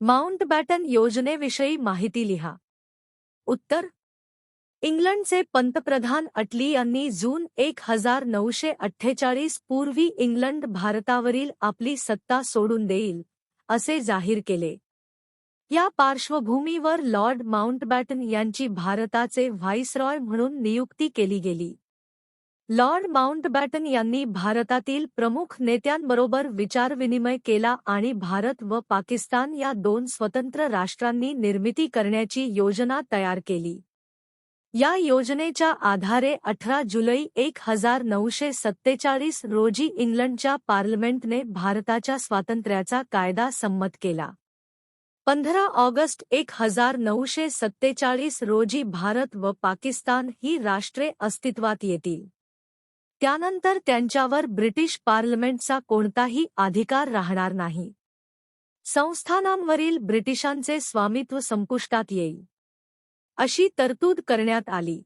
Mountbatten योजनेविषयी माहिती लिहा. उत्तर. इंग्लंडचे पंतप्रधान अटली यांनी जून एक हजार नऊशे अठ्ठेचाळीस पूर्वी इंग्लंड भारतावरील आपली सत्ता सोडून देईल असे जाहीर केले. या पार्श्वभूमीवर लॉर्ड माउंटबॅटन यांची भारताचे व्हाईसरॉय म्हणून नियुक्ती केली गेली. लॉर्ड माउंटबॅटन यांनी भारतातील प्रमुख नेत्यांबरोबर विचारविनिमय केला आणि भारत व पाकिस्तान या दोन स्वतंत्र राष्ट्रांनी निर्मिती करण्याची योजना तयार केली. या योजनेच्या आधारे अठरा जुलै एक हजार नऊशे सत्तेचाळीस रोजी इंग्लंडच्या पार्लमेंटने भारताच्या स्वातंत्र्याचा कायदा संमत केला. पंधरा ऑगस्ट एक हजार नऊशे सत्तेचाळीस रोजी भारत व पाकिस्तान ही राष्ट्रे अस्तित्वात येतील. त्यानंतर त्यांच्यावर ब्रिटिश पार्लमेंटचा कोणताही अधिकार राहणार नाही. संस्थानांवरील ब्रिटिशांचे स्वामित्व संपुष्टात येईल. अशी तरतूद करण्यात आली.